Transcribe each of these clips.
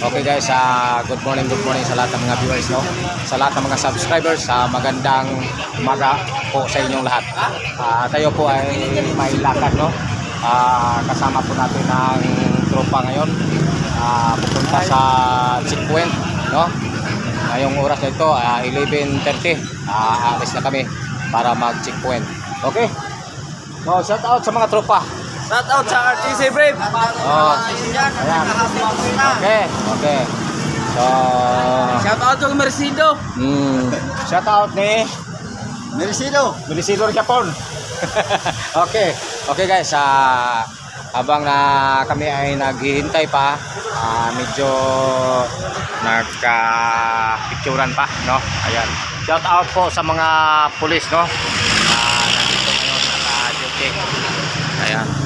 Okay guys, ah, good morning, good morning sa lahat ng mga viewers, no? Sa lahat ng mga subscribers, sa magandang umaga po sa inyong lahat. Ah, tayo po ay may lakad, no? Ah, kasama po natin ang tropa ngayon. Ah, pupunta sa checkpoint, no? Ngayong oras na ito, ah, 11.30. Ah, alis na kami para mag-checkpoint. Okay? No, shout out sa mga tropa. Shout out sa RTC Brave. Oh, ayan. Okay, okay. So, Shout out sa Mercedo. mm, shout out ni Mercedo. Belisilor Japon. okay, okay guys, ah habang na kami ay naghihintay pa, ah, medyo nagka-picturan pa, no? Ayan. Shout out po sa mga pulis, no? Ah, nandito ngayon naka-duty. Ayan.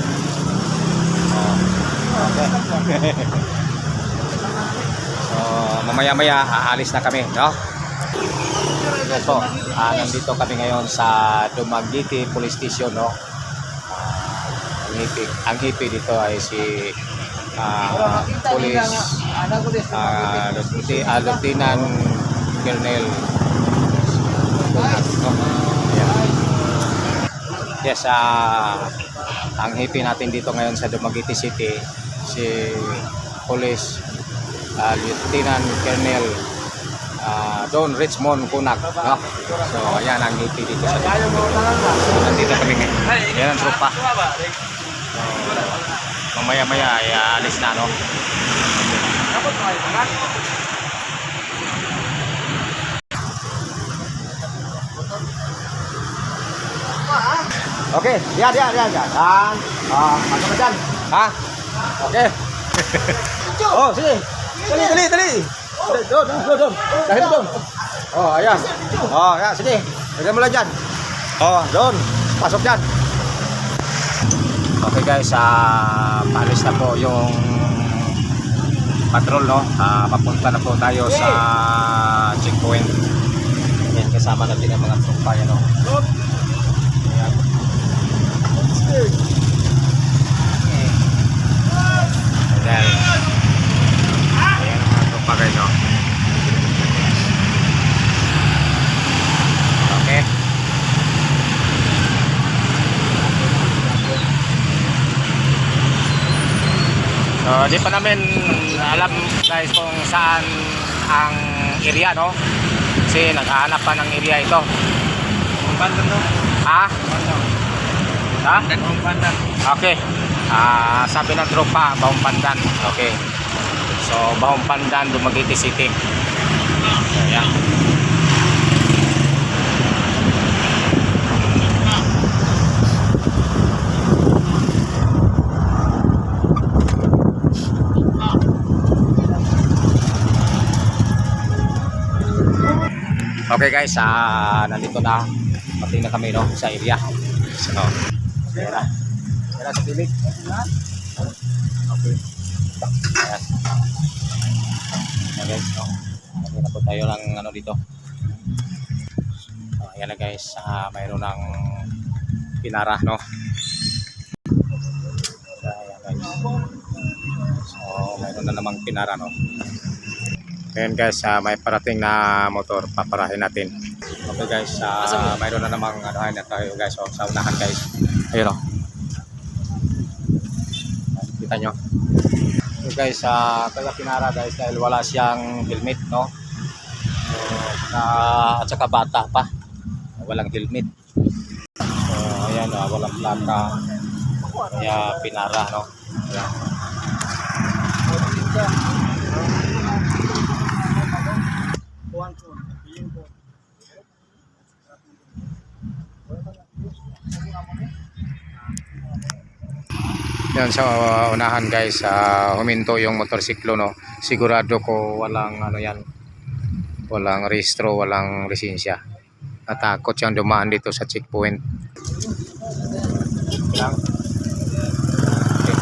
So, mamaya-maya aalis na kami, no? Yes po, ah, nandito kami ngayon sa Dumaguete Police Station, no? Ah, ang hipi, ang hipi dito ay si ah, Police ah, ah, Lieutenant Colonel no? Ayan. Yes, ah, ang hipi natin dito ngayon sa Dumaguete City, si Police ah, Lieutenant Colonel ah, Don Richmond Kunak. No? So, ayan ang hipi dito sa Dumaguete. So, nandito kami ngayon. Ayan ang tropa. So, mamaya-maya ay ah, alis na, no? Okay, diyan, diyan, diyan, diyan. Dan, ano ka dyan? Ha? Okay. oh, sige. Dali, dali, dali. Doon, doon, doon. Dahil doon. Oh, ayan. Oh, ayan, sige. Lagyan mo lang dyan. Oh, doon. Pasok dyan. Okay guys, ah, paalis na po yung patrol, no? Ah, papunta na po tayo sa checkpoint. Yan, kasama natin ang mga tropa, yan, no? Ayan. Ayan. Ayan ang mga tropa guys, no? Okay. So, di pa namin alam guys kung saan ang area, no? Kasi naghahanap pa ng area ito. Pandan no. Ha? Ha? Pandan pandan. Okay. Ah, sabi ng tropa, Baong Pandan. Okay. So, Baong Pandan, Dumaguete City. So, yan. Okay guys, ah, nandito na. Pati na kami no, sa area. So, Ayan na. Na sa pilig. Okay. Ayan. Ayan guys, no. Okay na po tayo ng ano dito. So, ayan na guys, ah, mayroon ng pinara, no. So, ayan guys. So, mayroon na namang pinara, no. Ayan guys, ah, may parating na motor, paparahin natin. Okay guys, ah, mayroon na namang ano na tayo guys, oh, sa unahan guys. Ayun oh. Kita nyo. So guys, ah, kaya pinara guys dahil wala siyang helmet, no? So, na, at saka bata pa. Walang helmet. So, ayan, ah, walang plaka. Kaya pinara, no? Ayan. Yan sa uh, unahan guys, uh, huminto yung motorsiklo no. Sigurado ko walang ano yan. Walang rehistro, walang lisensya. Natakot siyang dumaan dito sa checkpoint. Lang. Okay.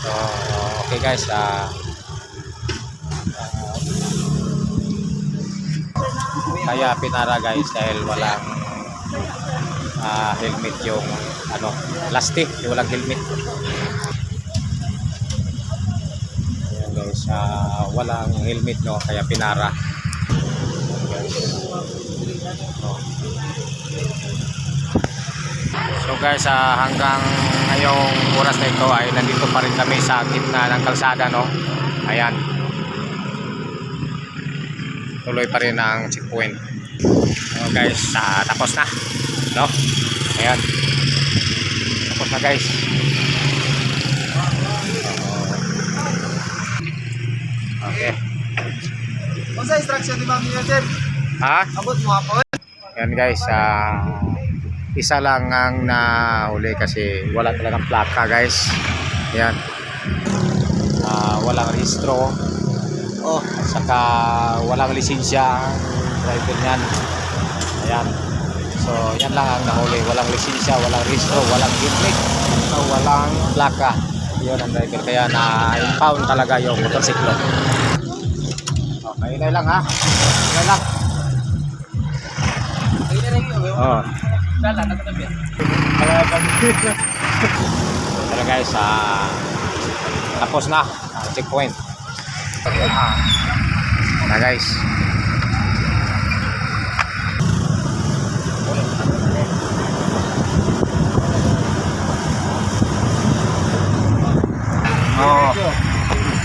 So, okay guys, ah kaya pinara guys dahil walang ah, helmet yung ano, lastik, yung walang helmet. Ayan guys, ah, walang helmet no, kaya pinara. So guys, ah, hanggang ngayong oras na ito ay nandito pa rin kami sa gitna ng kalsada no. Ayan. Tuloy pa rin ang checkpoint. So guys, ah, tapos na. No? Ayan. Tapos na guys. Okay. Kung sa instruction ni Ma'am Yusef, Ha? abot mo ako. Yan guys, ah, isa lang ang nahuli kasi wala talagang plaka guys. Yan. Ah, walang rehistro. Oh, saka walang lisensya ang driver niyan. Ayan. So, yan lang ang nahuli. Walang lisensya, walang rehistro, walang gimmick, so, walang plaka. Yun ang driver. Kaya na-impound talaga yung motorsiklo. Okay, inay lang ha. Inay lang. Oh. Dala, nakatabi. Pero guys, ah, tapos na checkpoint. Na guys. Oh.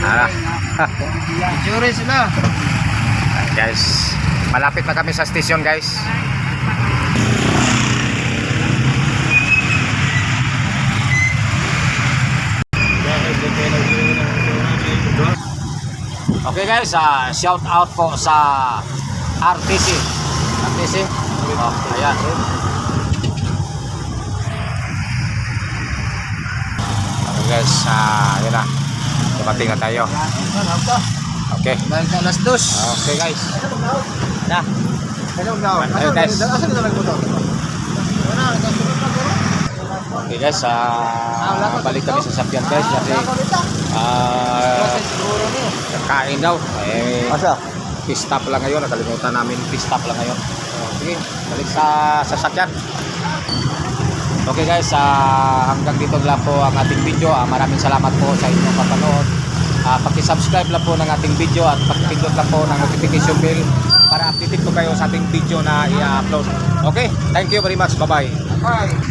Ah. Jury sila. guys, malapit na kami sa station guys. Okay guys, ah, shout out po sa RTC. RTC. Oh, ayan. Okay guys, ah, yun na. Dumating na tayo. Okay. Dahil ka alas dos. Okay guys. Na. Ayun, guys. Na na. Okay guys, ah, balik kami sa Sapyan guys kasi ah, kakain daw. Eh, Asa? fish stop lang ngayon. Nakalimutan namin fish stop lang ngayon. Oh, sige, balik sa sasakyan. Okay guys, ah, hanggang dito lang po ang ating video. Ah, maraming salamat po sa inyong papanood. Ah, paki-subscribe lang po ng ating video at paki-pindot lang po ng notification bell para updated po kayo sa ating video na i-upload. Okay, thank you very much. Bye-bye. Bye.